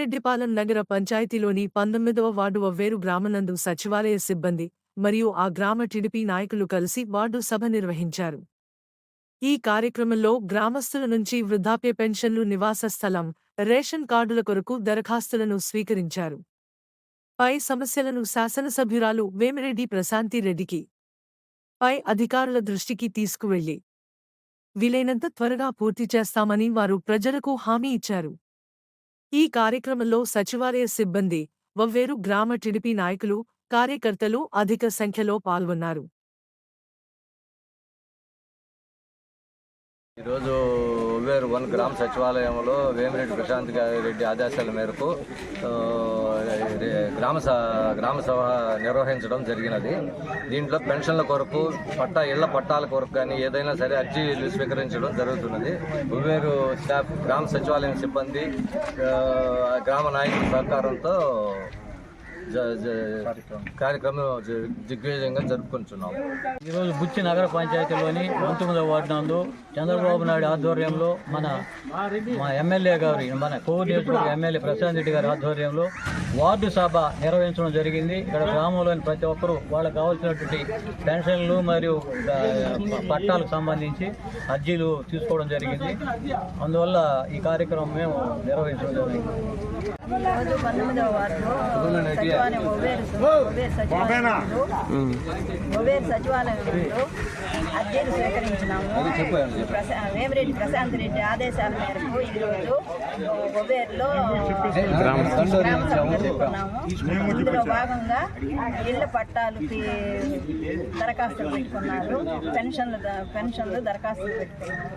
బుచ్చిరెడ్డిపాలెం నగర పంచాయతీలోని పంతొమ్మిదవ వార్డు వవ్వేరు గ్రామనందు సచివాలయ సిబ్బంది మరియు ఆ గ్రామ టిడిపి నాయకులు కలిసి వార్డు సభ నిర్వహించారు. ఈ కార్యక్రమంలో గ్రామస్తుల నుంచి వృద్ధాప్య పెన్షన్లు నివాస స్థలం రేషన్ కార్డుల కొరకు దరఖాస్తులను స్వీకరించారు. పై సమస్యలను శాసనసభ్యురాలు వేమిరెడ్డి ప్రశాంతిరెడ్డికి పై అధికారుల దృష్టికి తీసుకువెళ్ళి వీలైనంత త్వరగా పూర్తి చేస్తామని వారు ప్రజలకు హామీ ఇచ్చారు. ఈ కార్యక్రమంలో సచివాలయ సిబ్బంది వవ్వేరు గ్రామ టిడిపి నాయకులు కార్యకర్తలు అధిక సంఖ్యలో పాల్గొన్నారు. ఈరోజు ఉవేరు వన్ గ్రామ సచివాలయంలో వేమిరెడ్డి ప్రశాంత్ గారి రెడ్డి ఆదేశాల మేరకు గ్రామ స- గ్రామ సభ నిర్వహించడం జరిగినది. దీంట్లో పెన్షన్ల కొరకు పట్టా ఇళ్ళ పట్టాల కొరకు కానీ ఏదైనా సరే అర్జీలు స్వీకరించడం జరుగుతున్నది. ఉవేరు గ్రామ సచివాలయం సిబ్బంది గ్రామ నాయకుల సహకారంతో కార్యక్రమం. దిగ్విజయంగా జరుపుకుంటున్నాం. ఈరోజు బుచ్చి నగర పంచాయతీలోని పంతొమ్మిదవ వార్డు నందు చంద్రబాబు నాయుడు ఆధ్వర్యంలో మన మా ఎమ్మెల్యే గారి మన కోవూరు నియోజకవర్గ ఎమ్మెల్యే ప్రశాంత్ రెడ్డి గారి ఆధ్వర్యంలో వార్డు సభ నిర్వహించడం జరిగింది. ఇక్కడ గ్రామంలోని ప్రతి ఒక్కరూ వాళ్ళకి కావాల్సినటువంటి పెన్షన్లు మరియు పట్టాలకు సంబంధించి అర్జీలు తీసుకోవడం జరిగింది. అందువల్ల ఈ కార్యక్రమం మేము నిర్వహించడం జరిగింది. సచివాలయం ఒవేరు సచివాలయంలో ఒవేరు సచివాలయంలో అర్జీలు స్వీకరించినాము. వేమిరెడ్డి ప్రశాంత్ రెడ్డి ఆదేశాల మేరకు ఈరోజు ఒవేరులో గ్రామ సభ జరుపుకున్నాము ఇందులో భాగంగా ఇళ్ళ పట్టాలకి దరఖాస్తులు పెట్టుకున్నారు. పెన్షన్లు పెన్షన్లు దరఖాస్తులు పెట్టుకున్నారు.